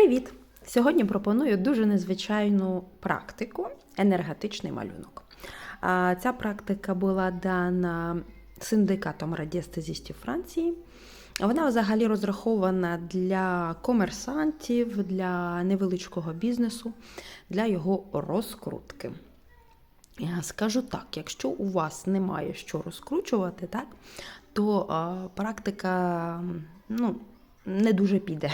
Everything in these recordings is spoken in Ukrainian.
Привіт! Сьогодні пропоную дуже незвичайну практику енергетичний малюнок. Ця практика була дана синдикатом радіестезістів Франції. Вона взагалі розрахована для комерсантів, для невеличкого бізнесу, для його розкрутки. Я скажу так: якщо у вас немає що розкручувати, так, то практика ну, не дуже піде.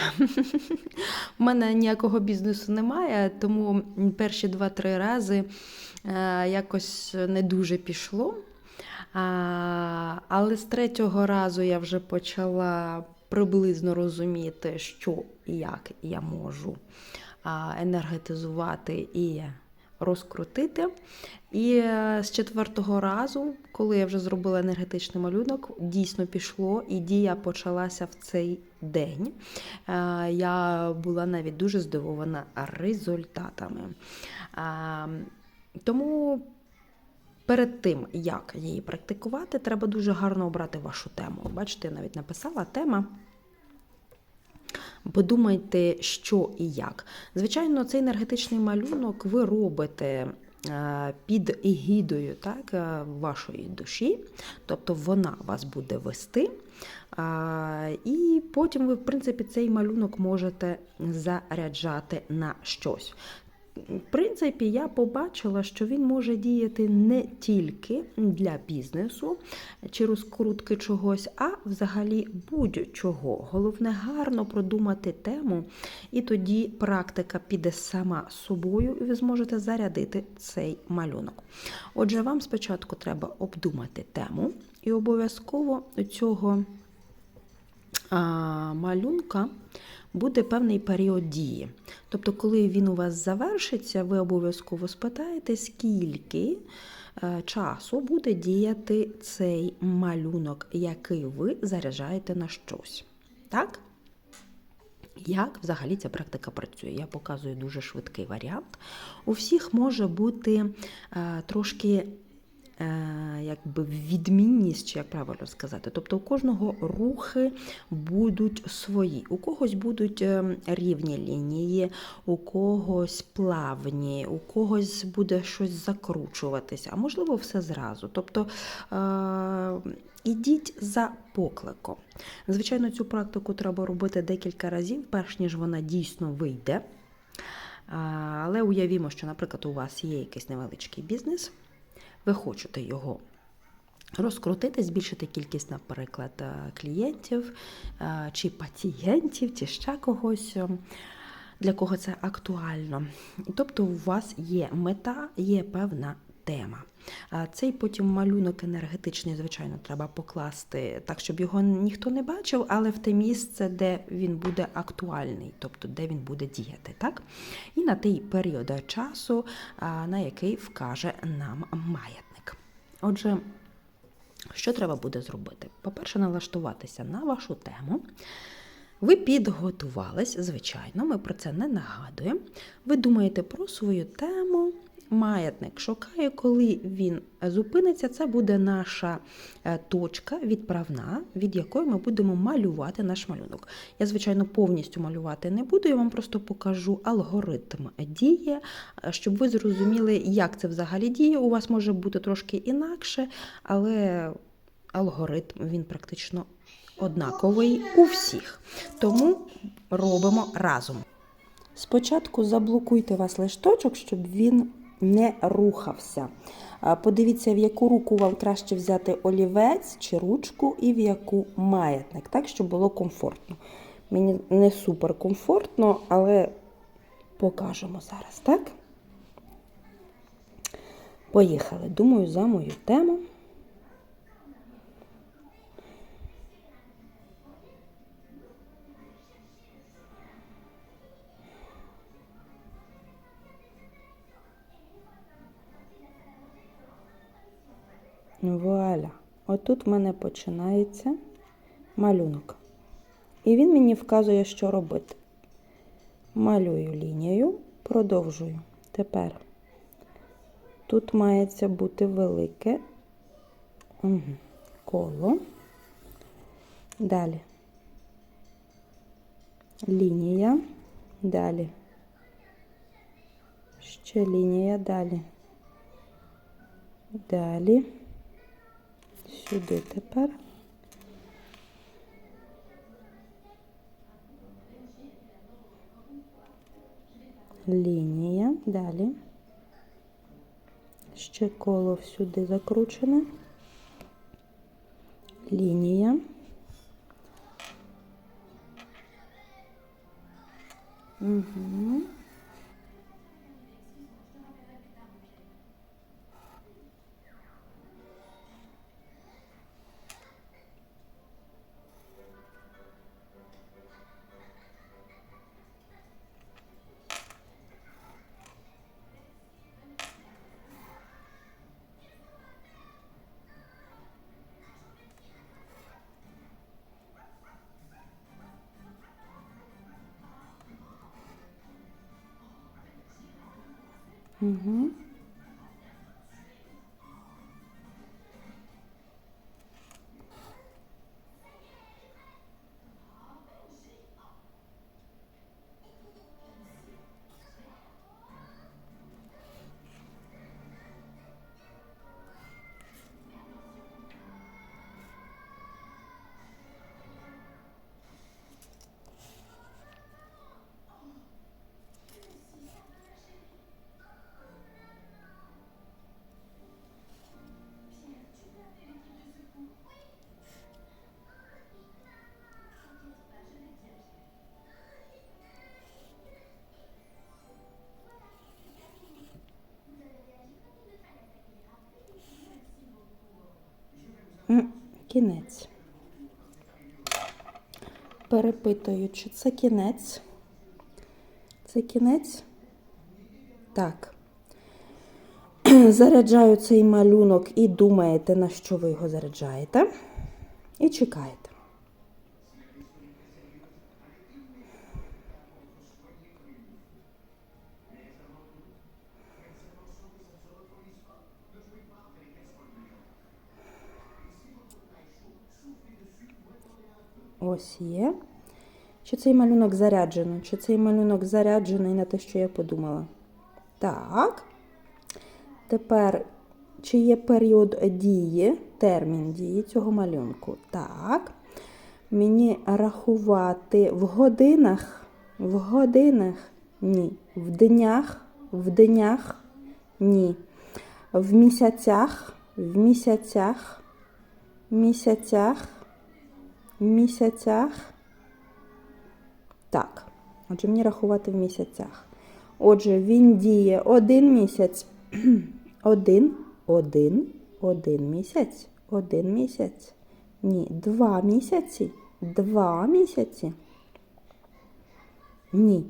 У мене ніякого бізнесу немає, тому перші два-три рази е, якось не дуже пішло. Але з третього разу я вже почала приблизно розуміти, що і як я можу енергетизувати і розкрутити. І е, з четвертого разу, коли я вже зробила енергетичний малюнок, дійсно пішло, і дія почалася в цей день. Е, Я була навіть дуже здивована результатами. Е, Тому. Перед тим, як її практикувати, треба дуже гарно обрати вашу тему. Бачите, я навіть написала тема. Подумайте, що і як. Звичайно, цей енергетичний малюнок ви робите е, під егідою так, е, вашої душі, тобто вона вас буде вести. Е, І потім ви, в принципі, цей малюнок можете заряджати на щось. В принципі, я побачила, що він може діяти не тільки для бізнесу чи розкрутки чогось, а взагалі будь-чого. Головне гарно продумати тему, і тоді практика піде сама собою, і ви зможете зарядити цей малюнок. Отже, вам спочатку треба обдумати тему, і обов'язково цього малюнка буде певний період дії. Тобто, коли він у вас завершиться, ви обов'язково спитаєте, скільки е, часу буде діяти цей малюнок, який ви заряджаєте на щось. Так? Як взагалі ця практика працює? Я показую дуже швидкий варіант. У всіх може бути е, трошки якби відмінність, чи як правильно сказати. Тобто у кожного рухи будуть свої. У когось будуть е, рівні лінії, у когось плавні, у когось буде щось закручуватися, а можливо, все зразу. Тобто е, ідіть за покликом. Звичайно, цю практику треба робити декілька разів, перш ніж вона дійсно вийде. Але уявімо, що, наприклад, у вас є якийсь невеличкий бізнес ви хочете його розкрутити, збільшити кількість, наприклад, е, клієнтів е, чи пацієнтів, чи ще когось. Е, для кого це актуально. Тобто, у вас є мета, є певна тема. Цей потім малюнок енергетичний, звичайно, треба покласти так, щоб його ніхто не бачив, але в те місце, де він буде актуальний, тобто де він буде діяти. так? І на той період часу, на який вкаже нам маятник. Отже, що треба буде зробити? По-перше, налаштуватися на вашу тему. Ви підготувались, звичайно, ми про це не нагадуємо. Ви думаєте про свою тему, маятник шукає, коли він зупиниться, це буде наша е, точка відправна, від якої ми будемо малювати наш малюнок. Я, звичайно, повністю малювати не буду, я вам просто покажу алгоритм дії, е, щоб ви зрозуміли, як це взагалі діє. У вас може бути трошки інакше, але алгоритм він практично однаковий у всіх. Тому робимо разом. Спочатку заблокуйте вас листочок, щоб він не рухався. Подивіться, в яку руку вам краще взяти олівець чи ручку, і в яку маятник, так, щоб було комфортно. Мені не супер комфортно, але покажемо зараз, так? Поїхали. Думаю, за мою тему. Отут в мене починається малюнок. І він мені вказує, що робити. Малюю лінію, продовжую. Тепер тут мається бути велике коло. Далі лінія, далі. Ще лінія далі. Далі. Сюди тепер. Лінія, далі. Ще коло всюди закручене. Лінія. Угу. Угу. Кінець. Перепитую, чи це кінець? Це кінець? Так. Заряджаю цей малюнок і думаєте, на що ви його заряджаєте. І чекаєте. Ось є. Чи цей малюнок заряджений? Чи цей малюнок заряджений на те, що я подумала? Так. Тепер, чи є період дії, термін дії цього малюнку? Так. Мені рахувати в годинах, в годинах, ні. В днях, в днях, ні. В місяцях, в місяцях, місяцях, місяцях. Так. Отже, мені рахувати в місяцях. Отже, він діє один місяць. Один, один, один місяць, один місяць. Ні, два місяці, два місяці. Ні.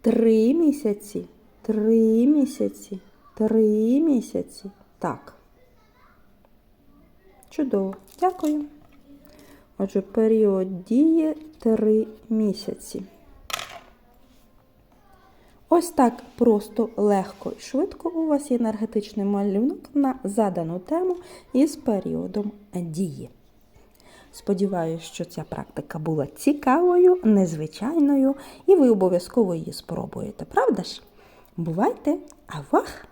Три місяці, три місяці, три місяці. Так. Чудово. Дякую. Отже, період дії 3 місяці. Ось так просто, легко і швидко у вас є енергетичний малюнок на задану тему із періодом дії. Сподіваюсь, що ця практика була цікавою, незвичайною, і ви обов'язково її спробуєте, правда ж? Бувайте, авах!